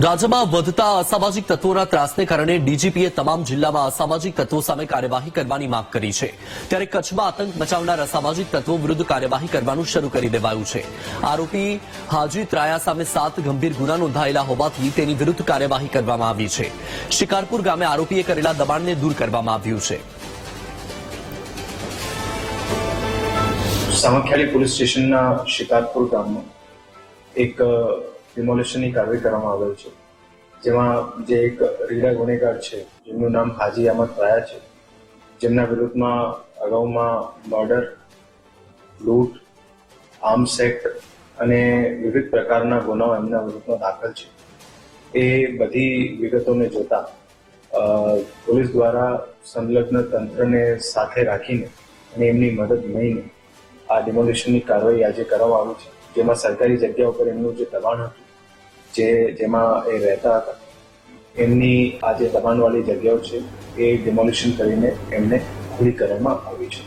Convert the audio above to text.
રાજ્યમાં વધતા અસામાજિક તત્વોના ત્રાસને કારણે ડીજીપીએ તમામ જિલ્લામાં અસામાજિક તત્વો સામે કાર્યવાહી કરવાની માંગ કરી છે. ત્યારે કચ્છમાં આતંક મચાવનાર અસામાજિક તત્વો વિરુદ્ધ કાર્યવાહી કરવાનું શરૂ કરી દેવાયું છે. આરોપી હાજી ત્રાયા સામે સાત ગંભીર ગુના નોંધાયેલા હોવાથી તેની વિરુદ્ધ કાર્યવાહી કરવામાં આવી છે. શિકારપુર ગામે આરોપીએ કરેલા દબાણને દૂર કરવામાં આવ્યું છે. સામખિયાળી પોલીસ સ્ટેશનના શિકારપુર ગામમાં એક ડિમોલિશનની કાર્યવાહી કરવામાં આવેલ છે. જેમાં જે એક રીડા ગુનેગાર છે, જેમનું નામ હાજી અહમદ રાયા છે, જેમના વિરુદ્ધમાં અગાઉમાં મર્ડર, લૂંટ આર્મ્સ એક્ટ અને વિવિધ પ્રકારના ગુનાઓ એમના વિરુદ્ધમાં દાખલ છે. એ બધી વિગતોને જોતા પોલીસ દ્વારા સંલગ્ન તંત્રને સાથે રાખીને અને એમની મદદ લઈને આ ડિમોલિશનની કાર્યવાહી આજે કરવામાં આવી છે. જેમાં સરકારી જગ્યા ઉપર એમનું જે દબાણ હતું જે, જેમાં એ રહેતા હતા, એમની આ જે દબાણવાળી જગ્યાઓ છે એ ડિમોલિશન કરીને એમને ખુલ્લી કરવામાં આવી છે.